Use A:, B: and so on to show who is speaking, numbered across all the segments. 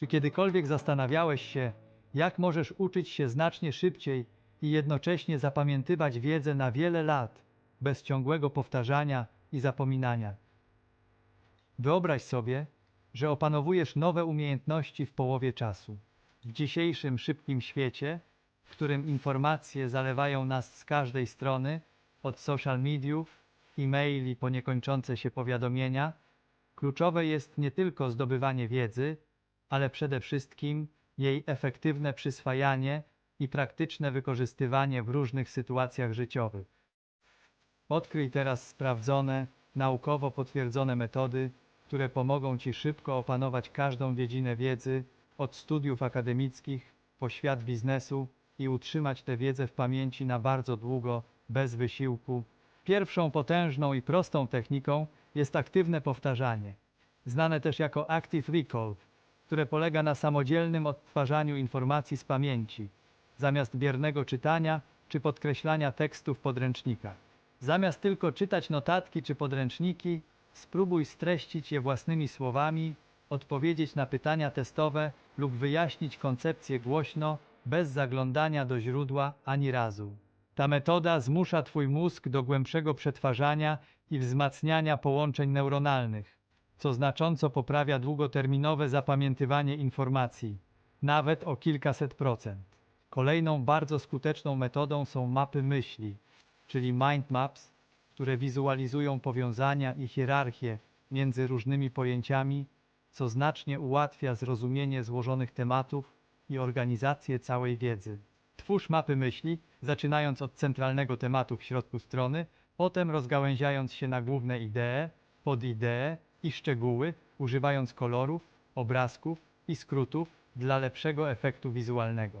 A: Czy kiedykolwiek zastanawiałeś się, jak możesz uczyć się znacznie szybciej i jednocześnie zapamiętywać wiedzę na wiele lat, bez ciągłego powtarzania i zapominania? Wyobraź sobie, że opanowujesz nowe umiejętności w połowie czasu. W dzisiejszym szybkim świecie, w którym informacje zalewają nas z każdej strony, od social mediów, e-maili po niekończące się powiadomienia, kluczowe jest nie tylko zdobywanie wiedzy, ale przede wszystkim jej efektywne przyswajanie i praktyczne wykorzystywanie w różnych sytuacjach życiowych. Odkryj teraz sprawdzone, naukowo potwierdzone metody, które pomogą Ci szybko opanować każdą dziedzinę wiedzy, od studiów akademickich po świat biznesu i utrzymać tę wiedzę w pamięci na bardzo długo, bez wysiłku. Pierwszą potężną i prostą techniką jest aktywne powtarzanie, znane też jako Active Recall, które polega na samodzielnym odtwarzaniu informacji z pamięci, zamiast biernego czytania czy podkreślania tekstów w podręcznikach. Zamiast tylko czytać notatki czy podręczniki, spróbuj streścić je własnymi słowami, odpowiedzieć na pytania testowe lub wyjaśnić koncepcję głośno, bez zaglądania do źródła ani razu. Ta metoda zmusza Twój mózg do głębszego przetwarzania i wzmacniania połączeń neuronalnych, co znacząco poprawia długoterminowe zapamiętywanie informacji, nawet o kilkaset procent. Kolejną bardzo skuteczną metodą są mapy myśli, czyli mind maps, które wizualizują powiązania i hierarchię między różnymi pojęciami, co znacznie ułatwia zrozumienie złożonych tematów i organizację całej wiedzy. Twórz mapy myśli, zaczynając od centralnego tematu w środku strony, potem rozgałęziając się na główne idee, podidee i szczegóły, używając kolorów, obrazków i skrótów dla lepszego efektu wizualnego.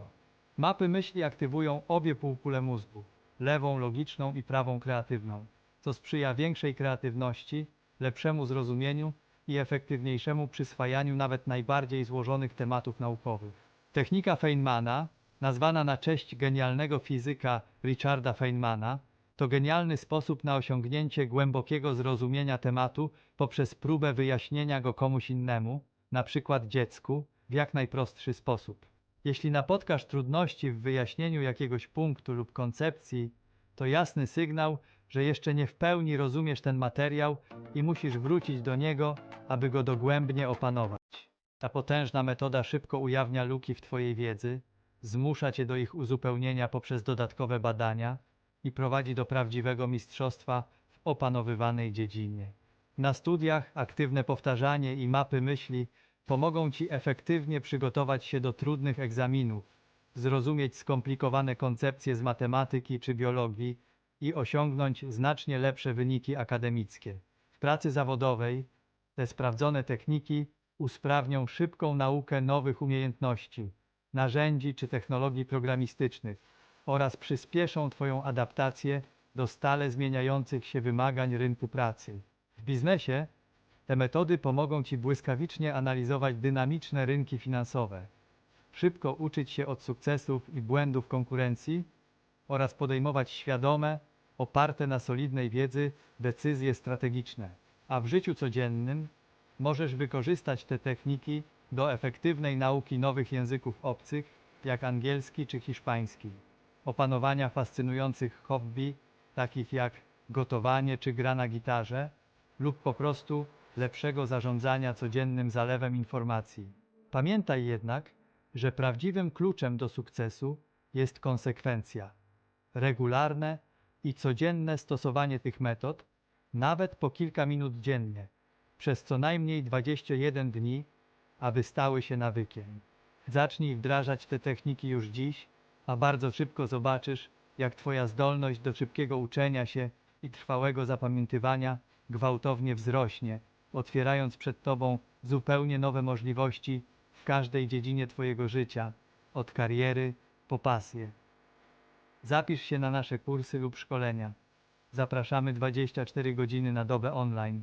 A: Mapy myśli aktywują obie półkule mózgu, lewą logiczną i prawą kreatywną, co sprzyja większej kreatywności, lepszemu zrozumieniu i efektywniejszemu przyswajaniu nawet najbardziej złożonych tematów naukowych. Technika Feynmana, nazwana na cześć genialnego fizyka Richarda Feynmana, to genialny sposób na osiągnięcie głębokiego zrozumienia tematu poprzez próbę wyjaśnienia go komuś innemu, na przykład dziecku, w jak najprostszy sposób. Jeśli napotkasz trudności w wyjaśnieniu jakiegoś punktu lub koncepcji, to jasny sygnał, że jeszcze nie w pełni rozumiesz ten materiał i musisz wrócić do niego, aby go dogłębnie opanować. Ta potężna metoda szybko ujawnia luki w Twojej wiedzy, zmusza Cię do ich uzupełnienia poprzez dodatkowe badania i prowadzi do prawdziwego mistrzostwa w opanowywanej dziedzinie. Na studiach aktywne powtarzanie i mapy myśli pomogą Ci efektywnie przygotować się do trudnych egzaminów, zrozumieć skomplikowane koncepcje z matematyki czy biologii i osiągnąć znacznie lepsze wyniki akademickie. W pracy zawodowej te sprawdzone techniki usprawnią szybką naukę nowych umiejętności, narzędzi czy technologii programistycznych oraz przyspieszą Twoją adaptację do stale zmieniających się wymagań rynku pracy. W biznesie te metody pomogą Ci błyskawicznie analizować dynamiczne rynki finansowe, szybko uczyć się od sukcesów i błędów konkurencji oraz podejmować świadome, oparte na solidnej wiedzy decyzje strategiczne. A w życiu codziennym możesz wykorzystać te techniki do efektywnej nauki nowych języków obcych, jak angielski czy hiszpański, opanowania fascynujących hobby, takich jak gotowanie czy gra na gitarze, lub po prostu lepszego zarządzania codziennym zalewem informacji. Pamiętaj jednak, że prawdziwym kluczem do sukcesu jest konsekwencja. Regularne i codzienne stosowanie tych metod, nawet po kilka minut dziennie, przez co najmniej 21 dni, aby stały się nawykiem. Zacznij wdrażać te techniki już dziś, a bardzo szybko zobaczysz, jak Twoja zdolność do szybkiego uczenia się i trwałego zapamiętywania gwałtownie wzrośnie, otwierając przed Tobą zupełnie nowe możliwości w każdej dziedzinie Twojego życia, od kariery po pasję. Zapisz się na nasze kursy lub szkolenia. Zapraszamy 24 godziny na dobę online.